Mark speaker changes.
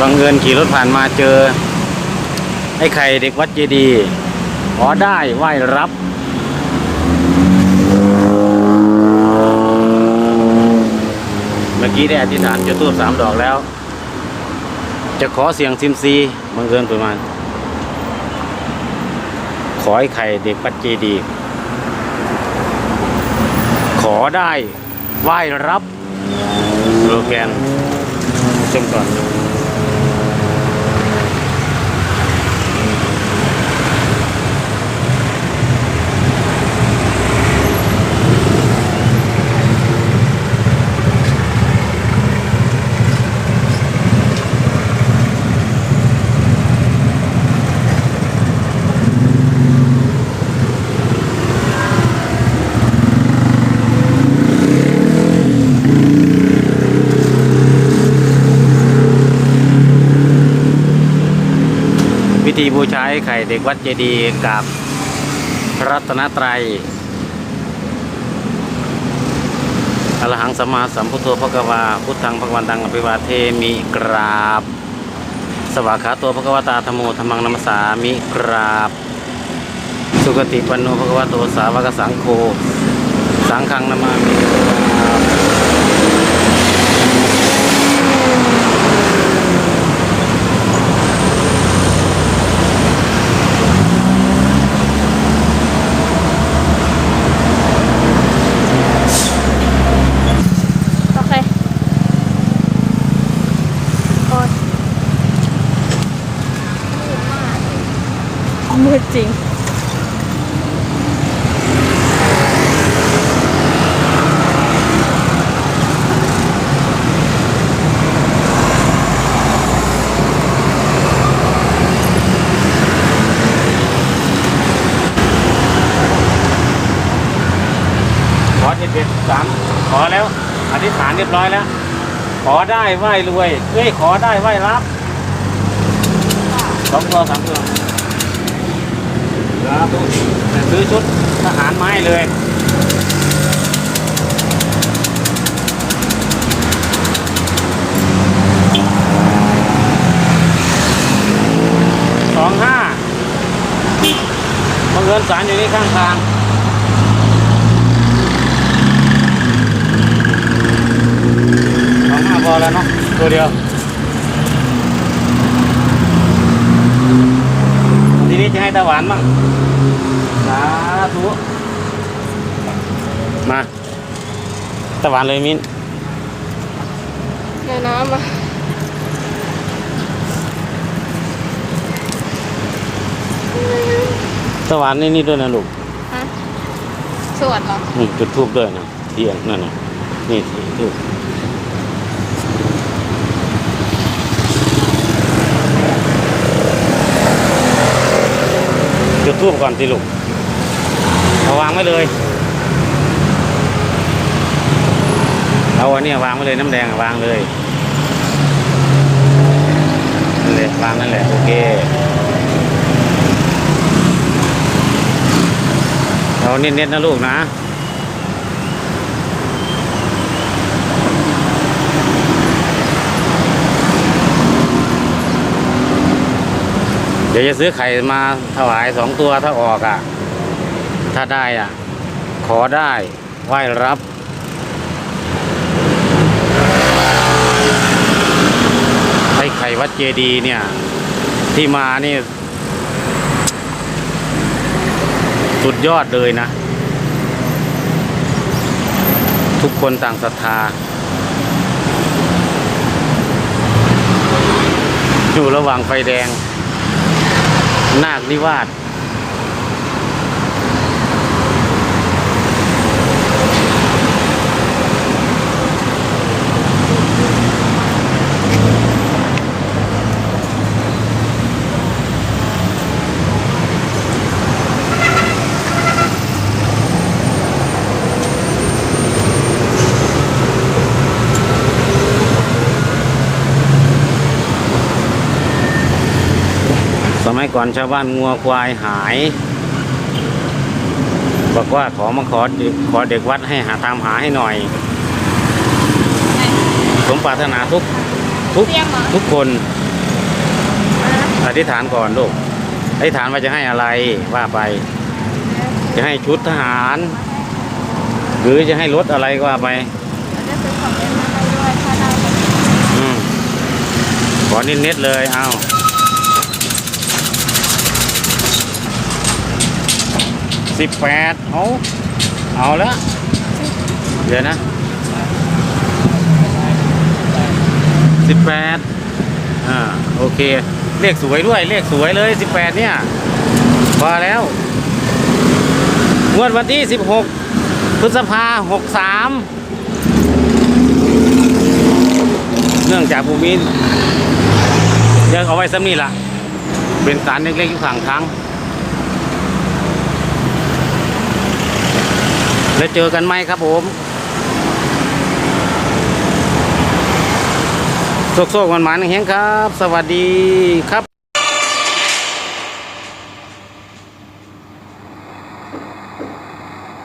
Speaker 1: บังเอิญขี่รถผ่านมาเจอ ไอ้ไข่เด็กวัดเจดีขอได้ไหว้รับเมื่อกี้ได้อธิษฐานจุดทูบสามดอกแล้ว จะขอเสียงซิมซีบังเอิญประมาณ ขอไอ้ไข่เด็กวัดเจดีขอได้ไหว้รับโลแกนชมก่อน ธีบูชาไอ้ไข่เด็กวัดเจดีย์กับพระรัตนตรัยอรหังสัมมาสัมพุทโธพระกวาพุทธังพระวันตังอภิวาเทมิกราบ สวากขาตัวพระกวตาธโมธรรมังนัมสสามิกราบ สุกติปันโนพระกวโตสาวกสังโฆสังฆังนามามิกราบ
Speaker 2: มืดจริง
Speaker 1: ขอเด็ดเด็ดสามขอแล้ว อธิษฐานเรียบร้อยแล้ว ขอได้ไหวรวยเอ้ยขอได้ไหวรับสองตัวสามตัว ครับซื้อชุดทหารไม้เลยสองห้าบังเอิญสารอยู่นี่ข้างทางสองห้าพอแล้วเนาะตัวเดียว ทีนี้จะ ให้ตาหวานบ้างสาธุมาตาหวานเลยมิ้น
Speaker 2: เดี๋ยวน้ำมา
Speaker 1: ตาหวานนี่นี่ด้วยนะลูก
Speaker 2: ฮะสวดเหรอ
Speaker 1: นี่จุดทูบด้วยนะเทียนนั่นนะนี่ทูบ รูปก่อนสิลูกเอาวางไว้เลยเอาอันเนี้ยวางไว้เลยน้ำแดงวางเลยนั่นแหละวางนั่นแหละโอเคเอาเน้นๆนะลูกนะ ดี๋ยวจะซื้อไข่มาถวายสองตัวถ้าออกอะ ถ้าได้อะ ขอได้ไหว้รับไอ้ไข่วัดเจดีเนี่ย ที่มานี่ สุดยอดเลยนะ ทุกคนต่างศรัทธาอยู่ระหว่างไฟแดง นาคนิวาส มัยก่อนชาวบ้านงัวควายหาย บอกว่าขอมาขอเด็กขอเด็กวัดให้หาตามหาให้หน่อย สมปรารถนาทุกทุก
Speaker 2: เตรียมเหรอ
Speaker 1: ทุกคน
Speaker 2: อะ
Speaker 1: อธิษฐานก่อนลูกอธิษฐานว่าจะให้อะไรว่าไป จะให้ชุดทหาร หรือจะให้รถอะไรก็ว่าไป
Speaker 2: เราจะซื้อของเล่นมาให้ด้วยถ้าได้ก็
Speaker 1: อืมขอนิดนิดๆเลยเอา สิบแปดเอาเอาล้วเดี๋ยวนะสิบแปดอ่าโอเค เลขสวยด้วย เลขสวยเลยสิบแปดเนี่ยพอแล้วงวดวันที่สิบหกพฤษภาหกสามเนื่องจากภูมิเดี๋ยวเอาไว้ซ้ำนี่ล่ะ เป็นสารเล็กๆอยู่ข้างทาง แล้วเจอกันไหมครับผมโชคๆมันๆเฮงครับ สวัสดีครับ